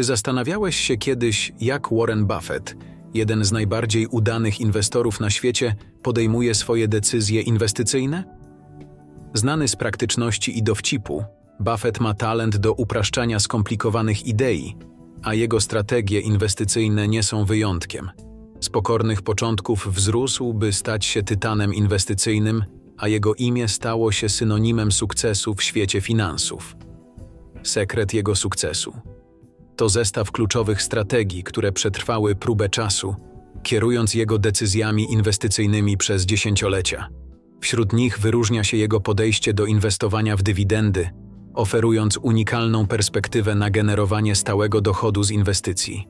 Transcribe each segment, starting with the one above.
Czy zastanawiałeś się kiedyś, jak Warren Buffett, jeden z najbardziej udanych inwestorów na świecie, podejmuje swoje decyzje inwestycyjne? Znany z praktyczności i dowcipu, Buffett ma talent do upraszczania skomplikowanych idei, a jego strategie inwestycyjne nie są wyjątkiem. Z pokornych początków wzrósł, by stać się tytanem inwestycyjnym, a jego imię stało się synonimem sukcesu w świecie finansów. Sekret jego sukcesu to zestaw kluczowych strategii, które przetrwały próbę czasu, kierując jego decyzjami inwestycyjnymi przez dziesięciolecia. Wśród nich wyróżnia się jego podejście do inwestowania w dywidendy, oferując unikalną perspektywę na generowanie stałego dochodu z inwestycji.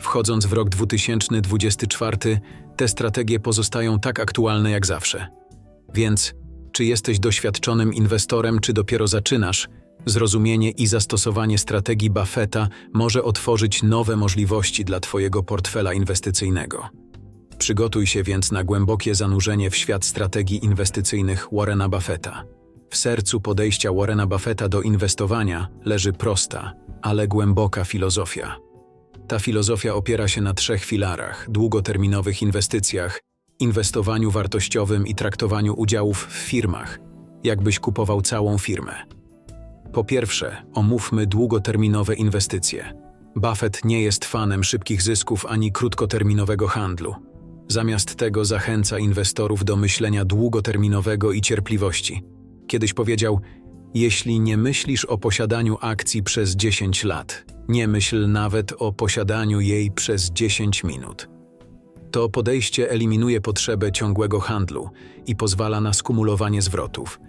Wchodząc w rok 2024, te strategie pozostają tak aktualne jak zawsze. Więc, czy jesteś doświadczonym inwestorem, czy dopiero zaczynasz, zrozumienie i zastosowanie strategii Buffetta może otworzyć nowe możliwości dla Twojego portfela inwestycyjnego. Przygotuj się więc na głębokie zanurzenie w świat strategii inwestycyjnych Warrena Buffetta. W sercu podejścia Warrena Buffetta do inwestowania leży prosta, ale głęboka filozofia. Ta filozofia opiera się na trzech filarach: długoterminowych inwestycjach, inwestowaniu wartościowym i traktowaniu udziałów w firmach, jakbyś kupował całą firmę. Po pierwsze, omówmy długoterminowe inwestycje. Buffett nie jest fanem szybkich zysków ani krótkoterminowego handlu. Zamiast tego zachęca inwestorów do myślenia długoterminowego i cierpliwości. Kiedyś powiedział: Jeśli nie myślisz o posiadaniu akcji przez 10 lat, nie myśl nawet o posiadaniu jej przez 10 minut. To podejście eliminuje potrzebę ciągłego handlu i pozwala na skumulowanie zwrotów.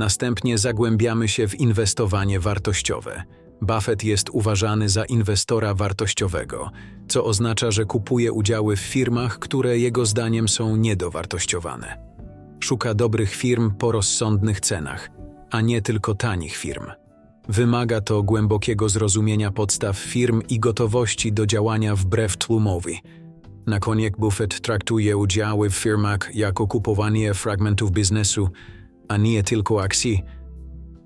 Następnie zagłębiamy się w inwestowanie wartościowe. Buffett jest uważany za inwestora wartościowego, co oznacza, że kupuje udziały w firmach, które jego zdaniem są niedowartościowane. Szuka dobrych firm po rozsądnych cenach, a nie tylko tanich firm. Wymaga to głębokiego zrozumienia podstaw firm i gotowości do działania wbrew tłumowi. Na koniec Buffett traktuje udziały w firmach jako kupowanie fragmentów biznesu, a nie tylko akcji.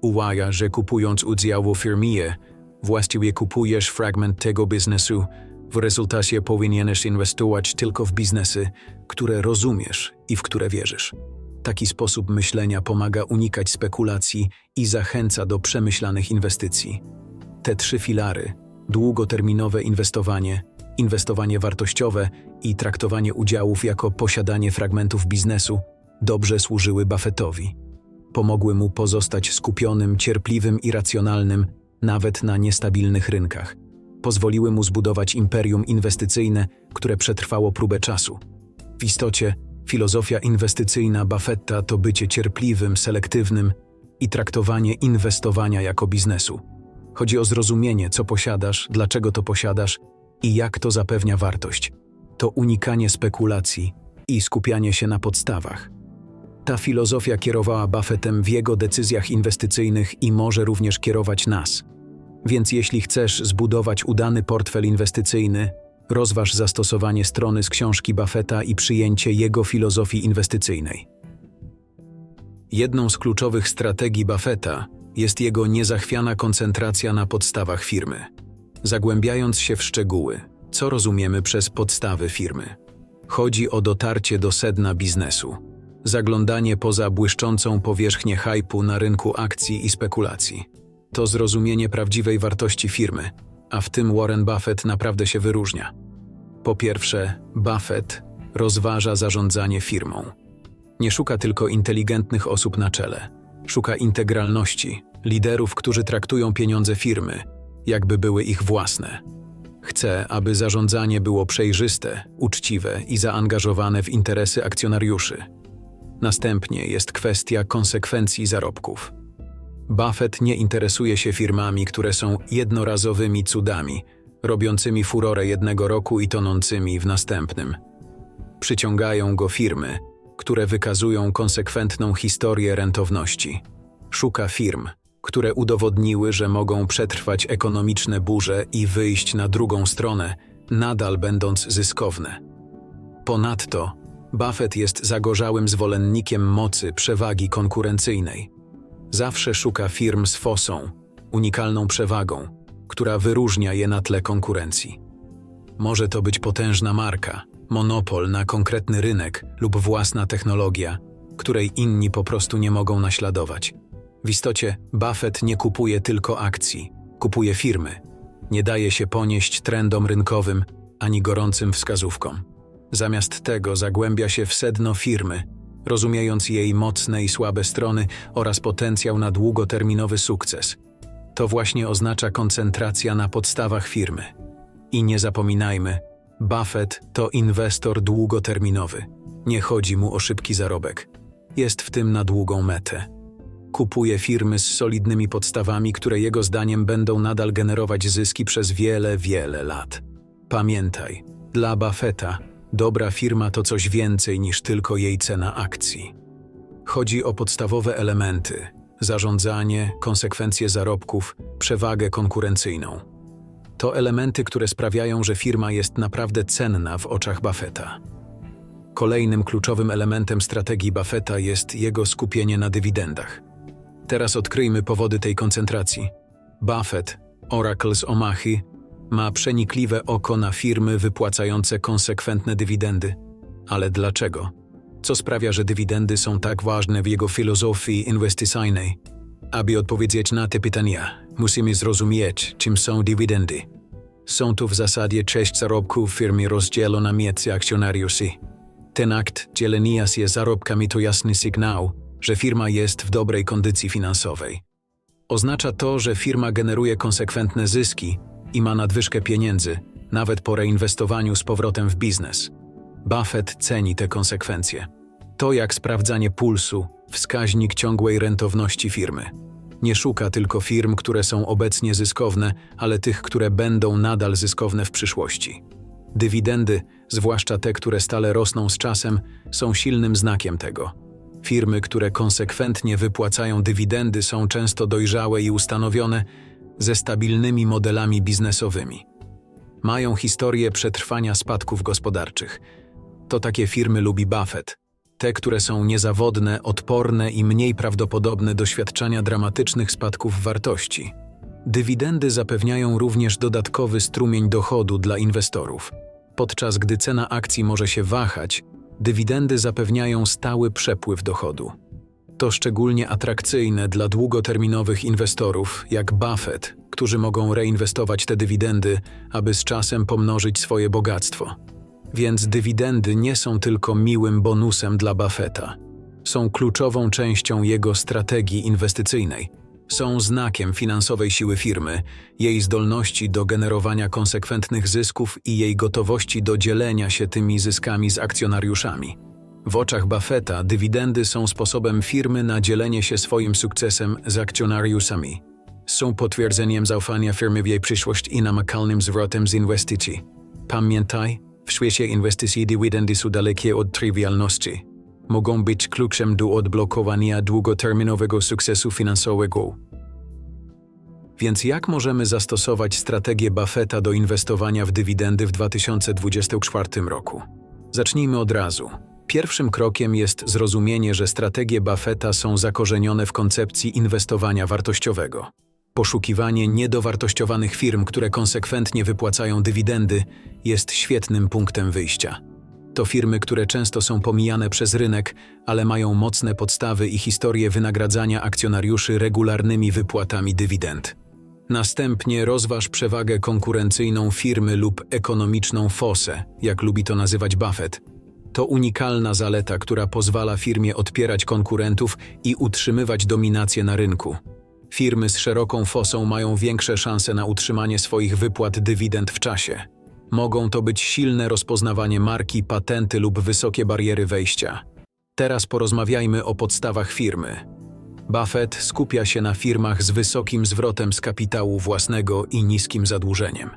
Uwaga, że kupując udział w firmie, właściwie kupujesz fragment tego biznesu, w rezultacie powinieneś inwestować tylko w biznesy, które rozumiesz i w które wierzysz. Taki sposób myślenia pomaga unikać spekulacji i zachęca do przemyślanych inwestycji. Te trzy filary długoterminowe inwestowanie, inwestowanie wartościowe i traktowanie udziałów jako posiadanie fragmentów biznesu dobrze służyły Buffettowi. Pomogły mu pozostać skupionym, cierpliwym i racjonalnym nawet na niestabilnych rynkach. Pozwoliły mu zbudować imperium inwestycyjne, które przetrwało próbę czasu. W istocie, filozofia inwestycyjna Buffetta to bycie cierpliwym, selektywnym i traktowanie inwestowania jako biznesu. Chodzi o zrozumienie, co posiadasz, dlaczego to posiadasz i jak to zapewnia wartość. To unikanie spekulacji i skupianie się na podstawach. Ta filozofia kierowała Buffettem w jego decyzjach inwestycyjnych i może również kierować nas. Więc jeśli chcesz zbudować udany portfel inwestycyjny, rozważ zastosowanie strony z książki Buffetta i przyjęcie jego filozofii inwestycyjnej. Jedną z kluczowych strategii Buffetta jest jego niezachwiana koncentracja na podstawach firmy. Zagłębiając się w szczegóły, co rozumiemy przez podstawy firmy? Chodzi o dotarcie do sedna biznesu, zaglądanie poza błyszczącą powierzchnię hypu na rynku akcji i spekulacji. To zrozumienie prawdziwej wartości firmy, a w tym Warren Buffett naprawdę się wyróżnia. Po pierwsze, Buffett rozważa zarządzanie firmą. Nie szuka tylko inteligentnych osób na czele. Szuka integralności, liderów, którzy traktują pieniądze firmy, jakby były ich własne. Chce, aby zarządzanie było przejrzyste, uczciwe i zaangażowane w interesy akcjonariuszy. Następnie jest kwestia konsekwencji zarobków. Buffett nie interesuje się firmami, które są jednorazowymi cudami, robiącymi furorę jednego roku i tonącymi w następnym. Przyciągają go firmy, które wykazują konsekwentną historię rentowności. Szuka firm, które udowodniły, że mogą przetrwać ekonomiczne burze i wyjść na drugą stronę, nadal będąc zyskowne. Ponadto, Buffett jest zagorzałym zwolennikiem mocy przewagi konkurencyjnej. Zawsze szuka firm z fosą, unikalną przewagą, która wyróżnia je na tle konkurencji. Może to być potężna marka, monopol na konkretny rynek lub własna technologia, której inni po prostu nie mogą naśladować. W istocie Buffett nie kupuje tylko akcji, kupuje firmy. Nie daje się ponieść trendom rynkowym ani gorącym wskazówkom. Zamiast tego zagłębia się w sedno firmy, rozumiejąc jej mocne i słabe strony oraz potencjał na długoterminowy sukces. To właśnie oznacza koncentracja na podstawach firmy. I nie zapominajmy, Buffett to inwestor długoterminowy. Nie chodzi mu o szybki zarobek. Jest w tym na długą metę. Kupuje firmy z solidnymi podstawami, które jego zdaniem będą nadal generować zyski przez wiele, wiele lat. Pamiętaj, dla Buffetta dobra firma to coś więcej niż tylko jej cena akcji. Chodzi o podstawowe elementy: zarządzanie, konsekwencje zarobków, przewagę konkurencyjną. To elementy, które sprawiają, że firma jest naprawdę cenna w oczach Buffetta. Kolejnym kluczowym elementem strategii Buffetta jest jego skupienie na dywidendach. Teraz odkryjmy powody tej koncentracji. Buffett, Oracle z Omahy, ma przenikliwe oko na firmy wypłacające konsekwentne dywidendy. Ale dlaczego? Co sprawia, że dywidendy są tak ważne w jego filozofii inwestycyjnej? Aby odpowiedzieć na te pytania, musimy zrozumieć, czym są dywidendy. Są to w zasadzie część zarobków firmy rozdzielona między akcjonariuszy. Ten akt dzielenia się zarobkami to jasny sygnał, że firma jest w dobrej kondycji finansowej. Oznacza to, że firma generuje konsekwentne zyski i ma nadwyżkę pieniędzy, nawet po reinwestowaniu z powrotem w biznes. Buffett ceni te konsekwencje. To jak sprawdzanie pulsu, wskaźnik ciągłej rentowności firmy. Nie szuka tylko firm, które są obecnie zyskowne, ale tych, które będą nadal zyskowne w przyszłości. Dywidendy, zwłaszcza te, które stale rosną z czasem, są silnym znakiem tego. Firmy, które konsekwentnie wypłacają dywidendy, są często dojrzałe i ustanowione ze stabilnymi modelami biznesowymi. Mają historię przetrwania spadków gospodarczych. To takie firmy lubi Buffett. Te, które są niezawodne, odporne i mniej prawdopodobne doświadczania dramatycznych spadków wartości. Dywidendy zapewniają również dodatkowy strumień dochodu dla inwestorów. Podczas gdy cena akcji może się wahać, dywidendy zapewniają stały przepływ dochodu. To szczególnie atrakcyjne dla długoterminowych inwestorów jak Buffett, którzy mogą reinwestować te dywidendy, aby z czasem pomnożyć swoje bogactwo. Więc dywidendy nie są tylko miłym bonusem dla Buffetta. Są kluczową częścią jego strategii inwestycyjnej. Są znakiem finansowej siły firmy, jej zdolności do generowania konsekwentnych zysków i jej gotowości do dzielenia się tymi zyskami z akcjonariuszami. W oczach Buffetta dywidendy są sposobem firmy na dzielenie się swoim sukcesem z akcjonariuszami. Są potwierdzeniem zaufania firmy w jej przyszłość i namakalnym zwrotem z inwestycji. Pamiętaj, w świecie inwestycji dywidendy są dalekie od trywialności. Mogą być kluczem do odblokowania długoterminowego sukcesu finansowego. Więc jak możemy zastosować strategię Buffetta do inwestowania w dywidendy w 2024 roku? Zacznijmy od razu. Pierwszym krokiem jest zrozumienie, że strategie Buffetta są zakorzenione w koncepcji inwestowania wartościowego. Poszukiwanie niedowartościowanych firm, które konsekwentnie wypłacają dywidendy, jest świetnym punktem wyjścia. To firmy, które często są pomijane przez rynek, ale mają mocne podstawy i historię wynagradzania akcjonariuszy regularnymi wypłatami dywidend. Następnie rozważ przewagę konkurencyjną firmy lub ekonomiczną fosę, jak lubi to nazywać Buffett. To unikalna zaleta, która pozwala firmie odpierać konkurentów i utrzymywać dominację na rynku. Firmy z szeroką fosą mają większe szanse na utrzymanie swoich wypłat dywidend w czasie. Mogą to być silne rozpoznawanie marki, patenty lub wysokie bariery wejścia. Teraz porozmawiajmy o podstawach firmy. Buffett skupia się na firmach z wysokim zwrotem z kapitału własnego i niskim zadłużeniem.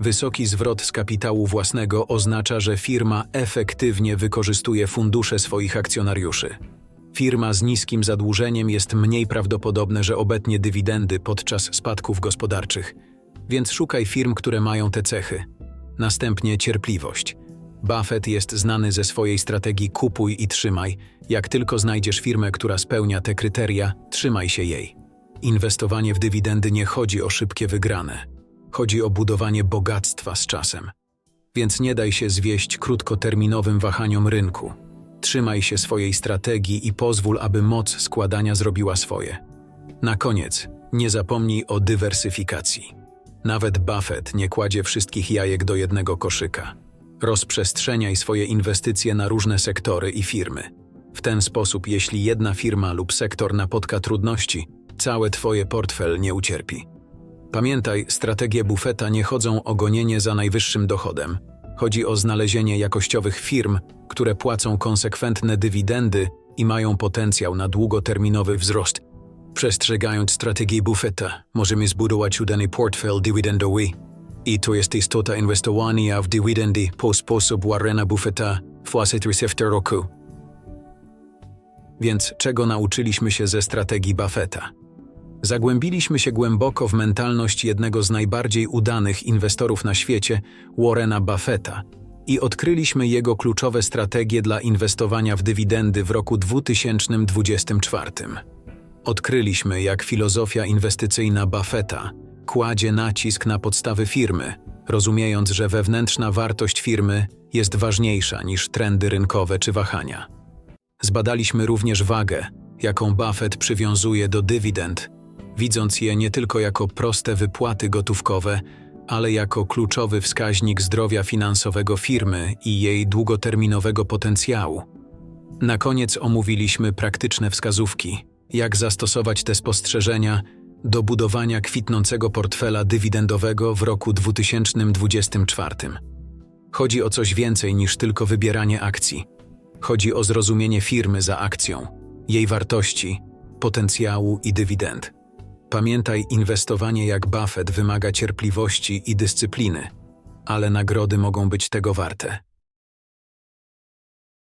Wysoki zwrot z kapitału własnego oznacza, że firma efektywnie wykorzystuje fundusze swoich akcjonariuszy. Firma z niskim zadłużeniem jest mniej prawdopodobne, że obetnie dywidendy podczas spadków gospodarczych, więc szukaj firm, które mają te cechy. Następnie cierpliwość. Buffett jest znany ze swojej strategii kupuj i trzymaj. Jak tylko znajdziesz firmę, która spełnia te kryteria, trzymaj się jej. Inwestowanie w dywidendy nie chodzi o szybkie wygrane. Chodzi o budowanie bogactwa z czasem. Więc nie daj się zwieść krótkoterminowym wahaniom rynku. Trzymaj się swojej strategii i pozwól, aby moc składania zrobiła swoje. Na koniec, nie zapomnij o dywersyfikacji. Nawet Buffett nie kładzie wszystkich jajek do jednego koszyka. Rozprzestrzeniaj swoje inwestycje na różne sektory i firmy. W ten sposób, jeśli jedna firma lub sektor napotka trudności, całe Twoje portfel nie ucierpi. Pamiętaj, strategie Buffetta nie chodzą o gonienie za najwyższym dochodem. Chodzi o znalezienie jakościowych firm, które płacą konsekwentne dywidendy i mają potencjał na długoterminowy wzrost. Przestrzegając strategii Buffetta, możemy zbudować udany portfel dywidendowy. I to jest istota inwestowania w dywidendy po sposób Warrena Buffetta w Asset roku. Więc czego nauczyliśmy się ze strategii Buffetta? Zagłębiliśmy się głęboko w mentalność jednego z najbardziej udanych inwestorów na świecie, Warrena Buffetta, i odkryliśmy jego kluczowe strategie dla inwestowania w dywidendy w roku 2024. Odkryliśmy, jak filozofia inwestycyjna Buffetta kładzie nacisk na podstawy firmy, rozumiejąc, że wewnętrzna wartość firmy jest ważniejsza niż trendy rynkowe czy wahania. Zbadaliśmy również wagę, jaką Buffett przywiązuje do dywidend, widząc je nie tylko jako proste wypłaty gotówkowe, ale jako kluczowy wskaźnik zdrowia finansowego firmy i jej długoterminowego potencjału. Na koniec omówiliśmy praktyczne wskazówki, jak zastosować te spostrzeżenia do budowania kwitnącego portfela dywidendowego w roku 2024. Chodzi o coś więcej niż tylko wybieranie akcji. Chodzi o zrozumienie firmy za akcją, jej wartości, potencjału i dywidend. Pamiętaj, inwestowanie jak Buffett wymaga cierpliwości i dyscypliny, ale nagrody mogą być tego warte.